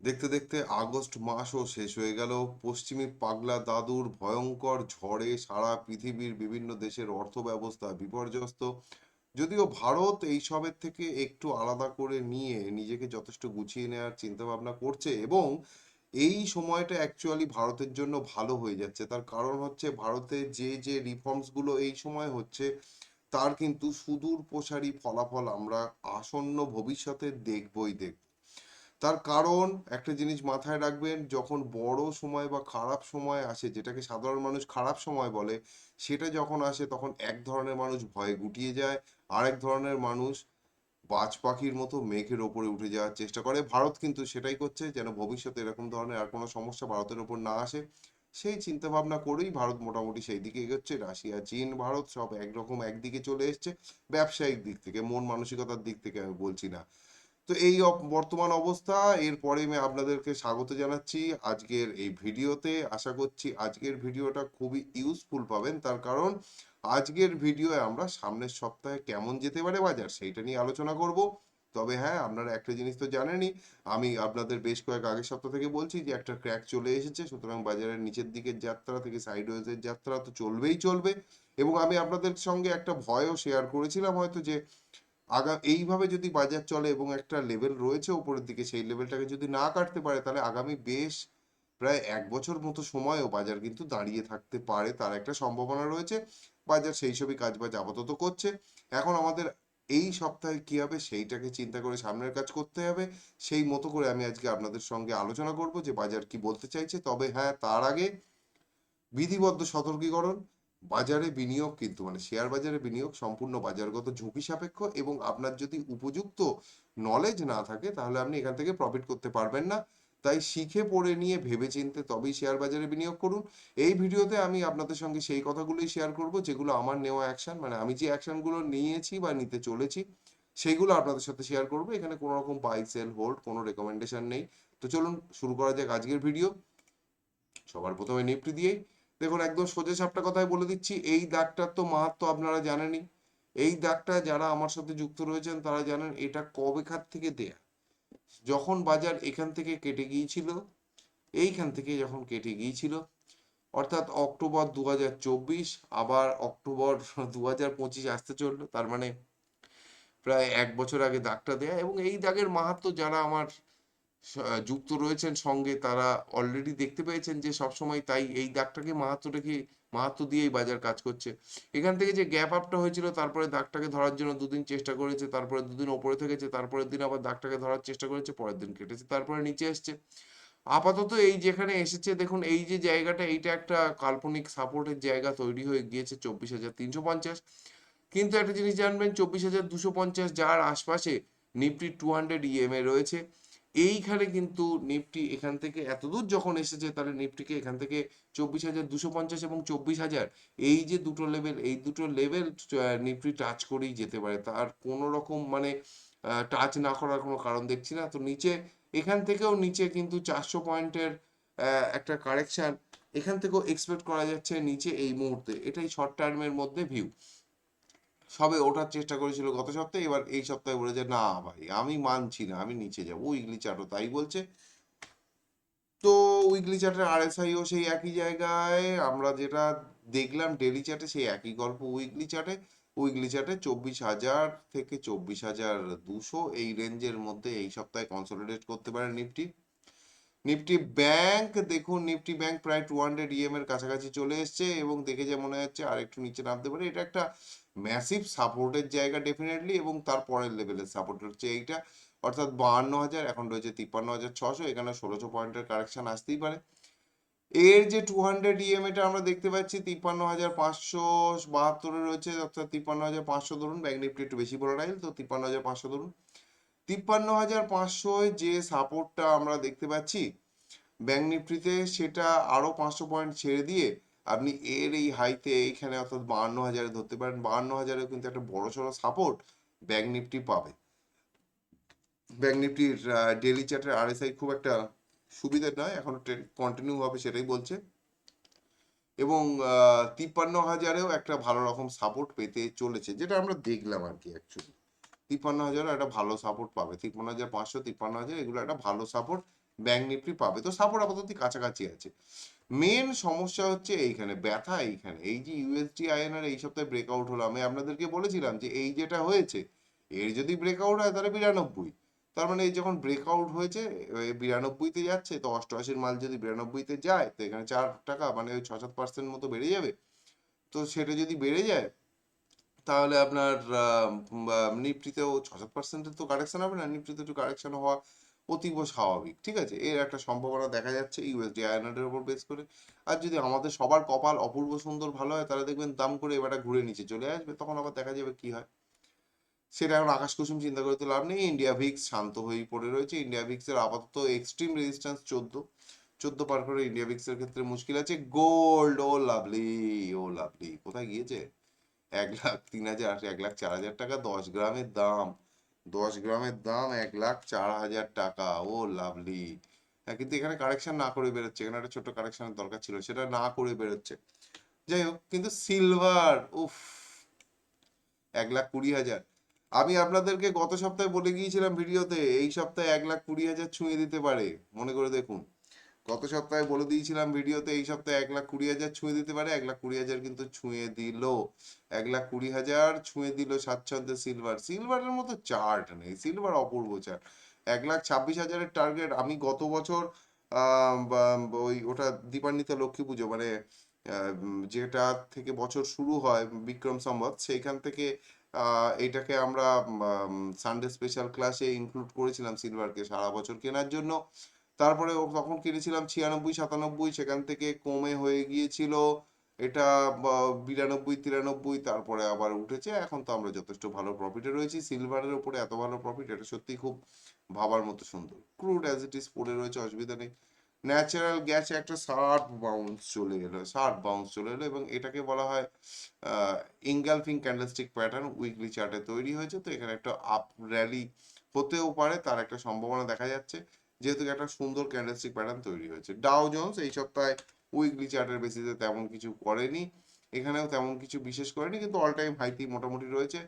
দেখতে দেখতে আগস্ট মাসও শেষ হয়ে গেল। পশ্চিমী পাগলা দাদুর ভয়ঙ্কর ঝড়ে সারা পৃথিবীর বিভিন্ন দেশের অর্থব্যবস্থা বিপর্যস্ত। যদিও ভারত এইসবের থেকে একটু আলাদা করে নিয়ে নিজেকে যথেষ্ট গুছিয়ে নেওয়ার চিন্তা ভাবনা করছে এবং এই সময়টা অ্যাকচুয়ালি ভারতের জন্য ভালো হয়ে যাচ্ছে। তার কারণ হচ্ছে ভারতের যে যে রিফর্মসগুলো এই সময় হচ্ছে, তার কিন্তু সুদূর প্রসারী ফলাফল আমরা আসন্ন ভবিষ্যতে দেখবই দেখব। তার কারণ একটা জিনিস মাথায় রাখবেন, যখন বড় সময় বা খারাপ সময় আসে, যেটাকে সাধারণ মানুষ খারাপ সময় বলে, সেটা যখন আসে, তখন এক ধরনের মানুষ ভয়ে গুটিয়ে যায়, আরেক ধরনের মানুষ বাজ পাখির মতো মেঘের ওপরে উঠে যাওয়ার চেষ্টা করে। ভারত কিন্তু সেটাই করছে, যেন ভবিষ্যতে এরকম ধরনের আর কোনো সমস্যা ভারতের ওপর না আসে। সেই চিন্তা ভাবনা করেই ভারত মোটামুটি সেই দিকে এগোচ্ছে। রাশিয়া, চীন, ভারত সব একরকম একদিকে চলে এসছে। ব্যবসায়িক দিক থেকে, মন মানসিকতার দিক থেকে আমি বলছি না। তো এই বর্তমান অবস্থা। এরপরে আমি আপনাদেরকে স্বাগত জানাচ্ছি আজকের এই ভিডিওতে। আশা করছি আজকের ভিডিওটা খুবই ইউজফুল পাবেন। তার কারণ আজকের ভিডিওয়ে আমরা সামনের সপ্তাহে কেমন যেতে পারে বাজার সেইটা নিয়ে আলোচনা করব। তবে হ্যাঁ আপনারা একটা জিনিস তো জানেনই, আমি আপনাদের বেশ কয়েক আগের সপ্তাহ থেকে বলছি যে একটা ক্র্যাক চলে এসেছে, সুতরাং বাজারের নিচের দিকের যাত্রা থেকে সাইডওয়েজের যাত্রা তো চলবেই চলবে। এবং আমি আপনাদের সঙ্গে একটা ভয়ও শেয়ার করেছিলাম হয়তো যে আগা, এইভাবে যদি বাজার চলে এবং একটা লেভেল রয়েছে উপরের দিকে, সেই লেভেলটাকে যদি না কাটতে পারে, তাহলে আগামী বেশ প্রায় এক বছর মতো সময়ও বাজার কিন্তু দাঁড়িয়ে থাকতে পারে। তার একটা সম্ভাবনা রয়েছে। বাজার সেই সবই কাজ বাজ আপাতত করছে। এখন আমাদের এই সপ্তাহে কি হবে, সেইটাকে চিন্তা করে সামনের কাজ করতে হবে। সেই মতো করে আমি আজকে আপনাদের সঙ্গে আলোচনা করব যে বাজার কি বলতে চাইছে। তবে হ্যাঁ তার আগে বিধিবদ্ধ সতর্কীকরণ। বাজারে বিনিয়োগ কিন্তু মানে শেয়ার বাজারে বিনিয়োগ সম্পূর্ণ বাজারগত ঝুঁকি সাপেক্ষ এবং আপনার যদি উপযুক্ত নলেজ না থাকে, তাহলে আপনি এখান থেকে প্রফিট করতে পারবেন না। তাই শিখে পড়ে নিয়ে ভেবেচিন্তে তবেই শেয়ার বাজারে বিনিয়োগ করুন। এই ভিডিওতে আমি আপনাদের সঙ্গে সেই কথাগুলোই শেয়ার করব, যেগুলো আমার নেওয়া অ্যাকশন মানে আমি যে অ্যাকশনগুলো নিয়েছি বা নিতে চলেছি সেইগুলো আপনাদের সাথে শেয়ার করব। এখানে কোনো রকম বাই সেল হোল্ড কোনো রেকমেন্ডেশন নেই। তো চলুন শুরু করা যাক আজকের ভিডিও সবার প্রথমে নিফটি দিয়েই। দেখুন, একদম সোজা সাপটা কথাই বলে দিচ্ছি, এই দাগটার তো মাহাত্ম আপনারা জানেনই। এই দাগটা যারা আমার সাথে যুক্ত রয়েছেন, তারা জানেন এটা কবে খাত থেকে দেয়া। যখন বাজার এখান থেকে কেটে গিয়েছিল, এইখান থেকে যখন কেটে গিয়েছিল, অর্থাৎ অক্টোবর দু হাজার চব্বিশ, আবার অক্টোবর দু হাজার পঁচিশ আসতে চলল, তার মানে প্রায় এক বছর আগে দাগটা দেয়া। এবং এই দাগের মাহাত্ম যারা আমার যুক্ত রয়েছেন সঙ্গে তারা অলরেডি দেখতে পেয়েছেন যে সবসময় তাই এই দাগটাকে মাহাত্মটাকে, মাহাত্ম দিয়েই বাজার কাজ করছে। এখান থেকে যে গ্যাপ আপটা হয়েছিল, তারপরে দাগটাকে ধরার জন্য দুদিন চেষ্টা করেছে, তারপরে দুদিন ওপরে থেকেছে, তারপরের দিন আবার দাগটাকে ধরার চেষ্টা করেছে, পরের দিন কেটেছে, তারপরে নিচে এসছে। আপাতত এই যেখানে এসেছে, দেখুন এই যে জায়গাটা, এইটা একটা কাল্পনিক সাপোর্টের জায়গা তৈরি হয়ে গিয়েছে চব্বিশ হাজার তিনশো পঞ্চাশ। কিন্তু একটা জিনিস জানবেন, চব্বিশ হাজার দুশো পঞ্চাশ যার আশপাশে নিফটি টু হান্ড্রেড ইএমএ রয়েছে। এইখানে কিন্তু নিফটি এখান থেকে এতদূর যখন এসেছে, তাহলে নিফটিকে এখান থেকে চব্বিশ হাজার দুশো পঞ্চাশ এবং চব্বিশ হাজার এই যে দুটো লেভেল এই দুটো লেভেল নিফটি টাচ করেই যেতে পারে। তার কোনো রকম মানে টাচ না করার কোনো কারণ দেখছি না। তো নিচে, এখান থেকেও নিচে কিন্তু চারশো পয়েন্টের একটা কারেকশন এখান থেকেও এক্সপেক্ট করা যাচ্ছে নিচে এই মুহূর্তে। এটাই শর্ট টার্মের মধ্যে ভিউ সবে ওঠার চেষ্টা করেছিল গত সপ্তাহে, এবার এই সপ্তাহে বলেছে, না ভাই, আমি মানছি না, আমি নিচে যাব। উইকলি চার্টও তাই বলছে। তো উইকলি চার্টের আর আরএসআইও সেই একই জায়গায়, আমরা যেটা দেখলাম ডেলি চার্টে সেই একই গল্প উইকলি চার্টে উইকলি চার্টে চব্বিশ হাজার থেকে চব্বিশ হাজার দুশো, এই রেঞ্জের মধ্যে এই সপ্তাহে কনসলিডেট করতে পারে নিফটি। নিফটি ব্যাংক, দেখুন, নিফটি ব্যাংক প্রায় টু হান্ড্রেড ইএম এর কাছাকাছি চলে এসছে এবং দেখে যে মনে হচ্ছে আর একটু নিচে নামতে পারে। এটা একটা ম্যাসিভ সাপোর্টের জায়গা ডেফিনেটলি এবং তার পরের লেভেলের সাপোর্ট হচ্ছে এইটা। অর্থাৎ বাহান্ন হাজার, এখন রয়েছে তিপ্পান্ন হাজার ছশো, এখানে ষোলোশো পয়েন্টের কারেকশন আসতেই পারে। এর যে টু হান্ড্রেড ইএম এটা আমরা দেখতে পাচ্ছি, তিপ্পান্ন হাজার পাঁচশো বাহাত্তরে রয়েছে, অর্থাৎ তিপ্পান্ন হাজার পাঁচশো ধরুন ব্যাংক নিফটি একটু বেশি ভোলাটাইল তো তিপ্পান্ন হাজার পাঁচশো ধরুন। তিপ্পান্ন হাজার পাঁচশোয় যে সাপোর্টটা আমরা দেখতে পাচ্ছি ব্যাংক নিফটিতে সেটা আরও পাঁচশো পয়েন্ট ছেড়ে দিয়ে আপনি এর এই হাইতে এইখানে অর্থাৎ বাহান্ন হাজারে ধরতে পারেন। বাহান্ন হাজারেও কিন্তু একটা বড় সড়ো সাপোর্ট ব্যাংক নিফটি পাবে। ব্যাংক নিফটির ডেলি চার্টের আরএসআই খুব একটা সুবিধা নয়, এখনও কন্টিনিউ হবে সেটাই বলছে। এবং তিপ্পান্ন হাজারেও একটা ভালো রকম সাপোর্ট পেতে চলেছে, যেটা আমরা দেখলাম আর কি অ্যাকচুয়ালি তিপ্পান্ন হাজারও একটা ভালো সাপোর্ট পাবে। তিপ্পান্ন হাজার পাঁচশো, তিপ্পান্ন হাজার, এগুলো একটা ভালো সাপোর্ট ব্যাংক নিফটি পাবে। তো সাপোর্ট আপাতত কাছাকাছি আছে। মেন সমস্যা হচ্ছে এইখানে, ব্যথা এইখানে। এই যে ইউএসডি আইএনআর এই সপ্তাহে ব্রেকআউট হলো, আমি আপনাদেরকে বলেছিলাম যে এই যেটা হয়েছে, এর যদি ব্রেকআউট হয় তাহলে বিরানব্বই। তার মানে এই যখন ব্রেকআউট হয়েছে বিরানব্বইতে যাচ্ছে, তো অষ্টআশির মাল যদি বিরানব্বইতে যায়, তো এখানে চার টাকা মানে ওই ছ সাত পার্সেন্ট মতো বেড়ে যাবে। তো সেটা যদি বেড়ে যায়, তাহলে আপনার নিফটিতেও ছ সাত পার্সেন্টের তো কারেকশন হবে না। নিফটিতে একটু কারেকশন হওয়া অতীব স্বাভাবিক, ঠিক আছে? এর একটা সম্ভাবনা দেখা যাচ্ছে ইউএসডি আয়নারের উপর বেস করে। আর যদি আমাদের সবার কপাল অপূর্ব সুন্দর ভালো হয়, তাহলে দেখবেন দাম করে এবারটা ঘুরে নিচে চলে আসবে, তখন আবার দেখা যাবে কি হয়। সেটা এখন আকাশ কুসুম চিন্তা করে তো লাভ নেই ইন্ডিয়া ভিক্স শান্ত হয়েই পড়ে রয়েছে। ইন্ডিয়া ভিক্সের আপাতত এক্সট্রিম রেজিস্ট্যান্স চোদ্দ। চোদ্দ পার করে ইন্ডিয়া ভিক্সের ক্ষেত্রে মুশকিল আছে। Gold oh lovely oh lovely. কোথায় গিয়েছে? এক লাখ তিন হাজার, এক লাখ চার হাজার টাকা, দশ গ্রামের দাম। দশ গ্রামের দাম এক লাখ চার হাজার টাকা। Oh, lovely. হ্যাঁ কিন্তু এখানে কারেকশন না করে বেরোচ্ছে। এখানে একটা ছোট কারেকশনের দরকার ছিল, সেটা না করে বেরোচ্ছে। যাই হোক, কিন্তু সিলভার উফ, এক লাখ কুড়ি হাজার। আমি আপনাদেরকে গত সপ্তাহে বলে গিয়েছিলাম ভিডিওতে, এই সপ্তাহে এক লাখ কুড়ি হাজার ছুঁয়ে দিতে পারে। মনে করে দেখুন। গত সপ্তাহে বলে দিয়েছিলাম ভিডিওতে, এই সপ্তাহে এক লাখ কুড়ি হাজার ছুঁয়ে দিতে পারে, এক লাখ কুড়ি হাজার কিন্তু ছুঁয়ে দিল। এক লাখ কুড়ি হাজার ছুঁয়ে দিল স্বাচ্ছন্দ্যে সিলভার। সিলভারের মতো চার্ট নেই, সিলভার অপূর্ব চার্ট। এক লাখ ছাব্বিশ হাজারের টার্গেট, আমি গত বছর ওই ওটা দীপান্বিতা লক্ষ্মী পুজো মানে যেটা থেকে বছর শুরু হয় বিক্রম সম্বত, সেইখান থেকে এটাকে আমরা সানডে স্পেশাল ক্লাসে ইনক্লুড করেছিলাম সিলভারকে সারা বছর কেনার জন্য। তারপরে তখন কিনেছিলাম ছিয়ানব্বই, সাতানব্বই, সেখান থেকে কমে হয়ে গিয়েছিল। এটা বিরানব্বই, তিরানব্বই, তারপরে আবার উঠেছে। এখন তো আমরা যথেষ্ট ভালো প্রফিটে রয়েছি। সিলভারের উপরে এত ভালো প্রফিট এটা সত্যি খুব ভাবার মতো সুন্দর। ক্রুড অ্যাজ ইট ইজ পড়ে রয়েছে, অসুবিধা নেই। ন্যাচারাল গ্যাসে একটা শার্প বাউন্স চলে এলো শার্প বাউন্স চলে এলো এবং এটাকে বলা হয় ইঙ্গালফিং ক্যান্ডেলস্টিক প্যাটার্ন উইকলি চার্টে তৈরি হয়েছে। তো এখানে একটা আপ র্যালি হতেও পারে, তার একটা সম্ভাবনা দেখা যাচ্ছে। যেহেতু একটা সুন্দর ক্যান্ডেলস্টিক প্যাটার্ন তৈরি হয়েছে। ডাও জোন্স এই সপ্তাহে উইকলি চার্টের বেসিসে তেমন কিছু করেনি, এখানেও তেমন কিছু বিশেষ করেনি, কিন্তু অল টাইম হাইতেই মোটামুটি রয়েছে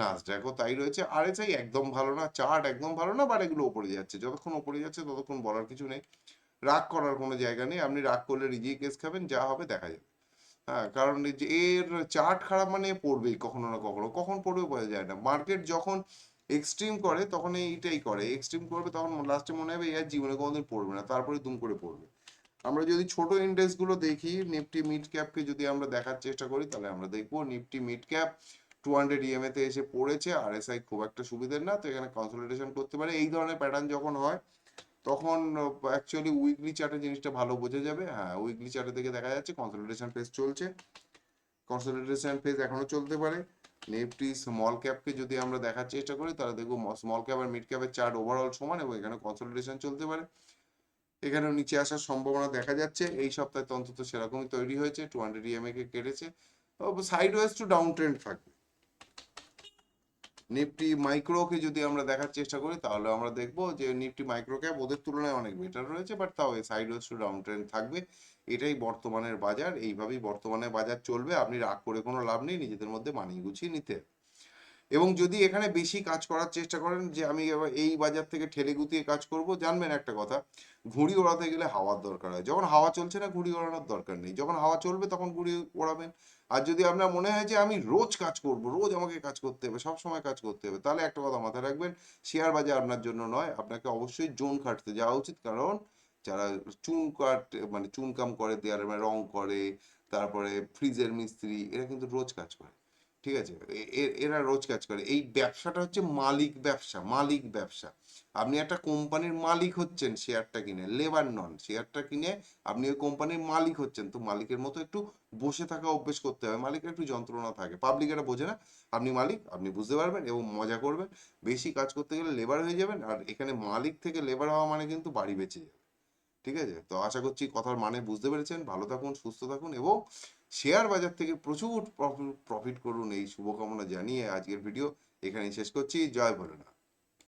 নাসড্যাকও তাই রয়েছে। আরএসআই একদম ভালো না চার্ট একদম ভালো না বাট এগুলো ওপরে যাচ্ছে। যতক্ষণ ওপরে যাচ্ছে ততক্ষণ বলার কিছু নেই। রাগ করার কোনো জায়গা নেই, আপনি রাগ করলে রিজিয়ে কেস খাবেন, যা হবে দেখা যাবে। হ্যাঁ কারণ এর চার্ট খারাপ মানে পড়বেই কখনো না কখনো, কখন পড়বে বোঝা যায় না। মার্কেট যখন এক্সট্রিম করে, তখন এইটাই করে। এক্সট্রিম করবে, তখন লাস্টে মনে হবে এর জীবনে কোনোদিন পড়বে না, তারপরে দুম করে পড়বে। আমরা যদি ছোট ইন্ডেক্সগুলো দেখি নিফটি মিড ক্যাপকে যদি আমরা দেখার চেষ্টা করি, তাহলে আমরা দেখব Nifty mid cap two hundred EMA তে এসে পড়েছে আর এস আই খুব একটা সুবিধের না, তো এখানে কনসলিডেশন করতে পারে। এই ধরনের প্যাটার্ন যখন হয়, তখন অ্যাকচুয়ালি উইকলি চার্টে জিনিসটা ভালো বোঝা যাবে। হ্যাঁ উইকলি চার্টে থেকে দেখা যাচ্ছে কনসলিডেশন ফেজ চলছে। কনসলিডেশন ফেজ এখনও চলতে পারে। নিফটি স্মল ক্যাপকে যদি আমরা দেখার চেষ্টা করি, তাহলে দেখব স্মল ক্যাপ আর মিড ক্যাপের চার্ট ওভারঅল সমান এবং এখানে কনসলিডেশন চলতে পারে। এখানে নিচে আসার সম্ভাবনা দেখা যাচ্ছে। এই সপ্তাহে অন্তত সেরকমই তৈরি হয়েছে। টু হান্ড্রেড ইএমএ কে কেটেছে। Sideways to down trend থাকবে। নিফটি মাইক্রোকে যদি আমরা দেখার চেষ্টা করি, তাহলে আমরা দেখব যে নিফটি মাইক্রো ক্যাপ ওদের তুলনায় অনেক বেটার রয়েছে বাট তাও সাইড ওয়েস্ট ডাউন ট্রেন্ড থাকবে এটাই বর্তমানের বাজার, এইভাবেই বর্তমানে বাজার চলবে আপনি রাগ করে কোনো লাভ নেই, নিজেদের মধ্যে মানিয়ে গুছিয়ে নিতে। এবং যদি এখানে বেশি কাজ করার চেষ্টা করেন, যে আমি এই বাজার থেকে ঠেলে গুতিয়ে কাজ করব, জানবেন একটা কথা, ঘুড়ি ওড়াতে গেলে হাওয়ার দরকার হয়। যখন হাওয়া চলছে না, ঘুড়ি ওড়ানোর দরকার নেই। যখন হাওয়া চলবে, তখন ঘুড়ি ওড়াবেন। আর যদি আপনার মনে হয় যে আমি রোজ কাজ করব, রোজ আমাকে কাজ করতে হবে, সব সময় কাজ করতে হবে, তাহলে একটা কথা মাথায় রাখবেন, শেয়ার বাজার আপনার জন্য নয়, আপনাকে অবশ্যই জোন খাটতে যাওয়া উচিত। কারণ যারা চুন কাট মানে চুনকাম করে, দেয়ালে মানে রং করে, তারপরে ফ্রিজের মিস্ত্রি, এরা কিন্তু রোজ কাজ করে। ঠিক আছে? এরা রোজ কাজ করে। এই ব্যবসাটা হচ্ছে মালিক ব্যবসা মালিক ব্যবসা। আপনি একটা কোম্পানির মালিক হচ্ছেন শেয়ারটা কিনে লেবার নন। শেয়ারটা কিনে আপনি ওই কোম্পানির মালিক হচ্ছেন। তো মালিকের মতো একটু বসে থাকা অভ্যেস করতে হবে। মালিকের একটু যন্ত্রণা থাকে। পাবলিক এটা বোঝে না। আপনি মালিক, আপনি বুঝতে পারবেন এবং মজা করবেন। বেশি কাজ করতে গেলে লেবার হয়ে যাবেন আর এখানে মালিক থেকে লেবার হওয়া মানে কিন্তু বাড়ি বেঁচে যাবে। ঠিক আছে? তো আশা করছি কথার মানে বুঝতে পেরেছেন। ভালো থাকুন, সুস্থ থাকুন এবং শেয়ার বাজার থেকে প্রচুর প্রফিট করুন এই শুভকামনা জানিয়ে আজকের ভিডিও এখানেই শেষ করছি। জয় ভোলেনাথ।